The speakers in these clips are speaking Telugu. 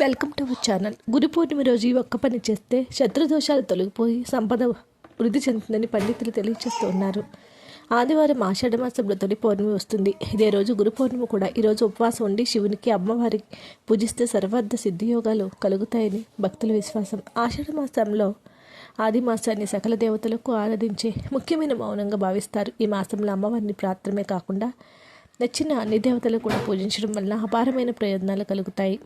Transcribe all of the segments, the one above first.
Welcome to our channel Guru Purnima రోజు ఈ ఒక్క పని చేస్తే శత్రుదోషాలు తొలగిపోయి సంపద వృద్ధి చెందుతుందని పండితులు తెలియజేస్తూ ఉన్నారు. ఆదివారం ఆషాఢ మాసంలో తొలి పౌర్ణమి వస్తుంది. ఇదే రోజు గురు పౌర్ణమి కూడా ఈరోజు ఉపవాసం ఉండి శివునికి అమ్మవారి పూజిస్తే సర్వార్థ సిద్ధియోగాలు కలుగుతాయని భక్తుల విశ్వాసం. ఆషాఢ మాసంలో ఆది మాసాన్ని సకల దేవతలకు ఆరాధించే ముఖ్యమైన మౌనంగా భావిస్తారు. ఈ మాసంలో అమ్మవారిని ప్రాత్రమే కాకుండా నచ్చిన అన్ని దేవతలు కూడా పూజించడం వల్ల అపారమైన ప్రయోజనాలు కలుగుతాయి.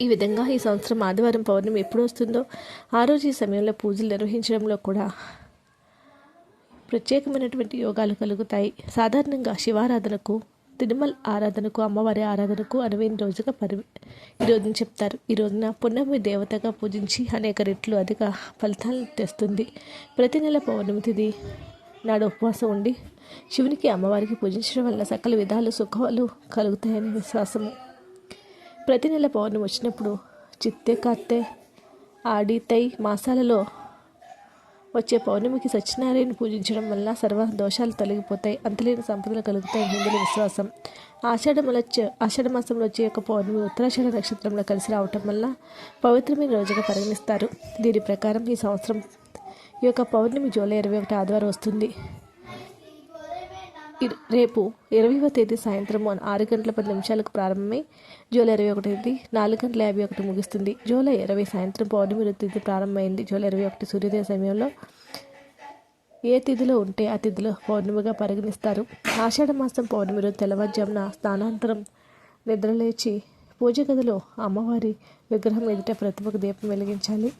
ఈ విధంగా ఈ సంవత్సరం ఆదివారం పౌర్ణమి ఎప్పుడు వస్తుందో ఆ రోజు ఈ సమయంలో పూజలు నిర్వహించడంలో కూడా ప్రత్యేకమైనటువంటి యోగాలు కలుగుతాయి. సాధారణంగా శివారాధనకు తిరుమల ఆరాధనకు అమ్మవారి ఆరాధనకు అనువైన రోజుగా పరి ఈ రోజున చెప్తారు. ఈ రోజున పున్నమి దేవతగా పూజించి అనేక రెట్లు అధిక ఫలితాలను తెస్తుంది. ప్రతి నెల పౌర్ణమి తిది నాడు ఉపవాసం ఉండి శివునికి అమ్మవారికి పూజించడం వల్ల సకల విధాలు సుఖాలు కలుగుతాయని విశ్వాసము. ప్రతి నెల పౌర్ణమి వచ్చినప్పుడు చిత్తే కార్తె ఆడి తై మాసాలలో వచ్చే పౌర్ణమికి సత్యనారాయణ పూజించడం వల్ల సర్వ దోషాలు తొలగిపోతాయి. అంతలేని సంపదలు కలుగుతాయి హిందువుల విశ్వాసం. ఆషాఢముల ఆషాఢ మాసంలో వచ్చే యొక్క పౌర్ణమి ఉత్తరాషాఢ నక్షత్రంలో కలిసి రావటం వల్ల పవిత్రమైన రోజుగా పరిగణిస్తారు. దీని ప్రకారం ఈ సంవత్సరం ఈ యొక్క పౌర్ణమి జూలై ఇరవై ఒకటి ఆదివారం వస్తుంది. రేపు ఇరవైవ తేదీ సాయంత్రం ఆరు గంటల పది నిమిషాలకు ప్రారంభమై జూలై ఇరవై ఒకటి తేదీ నాలుగు గంటల యాభై ఒకటి ముగుస్తుంది. జూలై ఇరవై సాయంత్రం పౌర్ణమి తేదీ ప్రారంభమైంది. జూలై ఇరవై ఒకటి సూర్యోదయ సమయంలో ఏ తిథిలో ఉంటే ఆ తిథిలో పౌర్ణమిగా పరిగణిస్తారు. ఆషాఢ మాసం పౌర్ణమి రోజు తెల్లవారుజామున స్నానాంతరం నిద్రలేచి పూజ గదిలో అమ్మవారి విగ్రహం ఎదుట ప్రతిభకు దీపం వెలిగించాలి.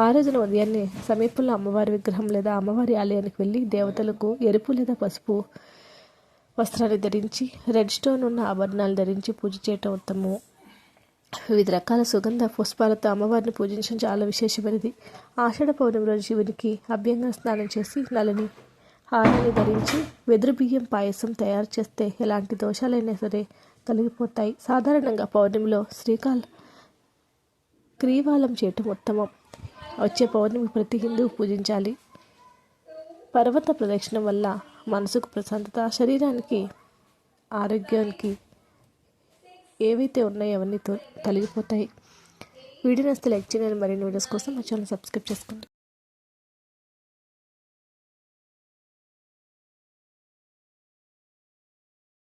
ఆ రోజున ఉదయాన్నే సమీపంలో అమ్మవారి విగ్రహం లేదా అమ్మవారి ఆలయానికి వెళ్ళి దేవతలకు ఎరుపు లేదా పసుపు వస్త్రాలు ధరించి రెడ్ స్టోన్ ఉన్న ఆభరణాలు ధరించి పూజ చేయటం ఉత్తమం. వివిధ రకాల సుగంధ పుష్పాలతో అమ్మవారిని పూజించడం చాలా విశేషమైనది. ఆషాఢ పౌర్ణమి రోజు శివునికి అభ్యంగా స్నానం చేసి నలని హారాన్ని ధరించి వెదురు బియ్యం పాయసం తయారు చేస్తే ఎలాంటి దోషాలైనా సరే తొలగిపోతాయి. సాధారణంగా పౌర్ణమిలో శ్రీకాల్ క్రీవాలం చేయటం ఉత్తమం. వచ్చే పౌర్ణమి ప్రతి హిందువు పూజించాలి. పర్వత ప్రదక్షిణ వల్ల మనసుకు ప్రశాంతత శరీరానికి ఆరోగ్యానికి ఏవైతే ఉన్నాయో అవన్నీ తొ- తొలగిపోతాయి. వీడియో నస్తే లైక్ చేయండి. మరిన్ని వీడియోస్ కోసం మా ఛానల్ సబ్స్క్రైబ్ చేసుకోండి.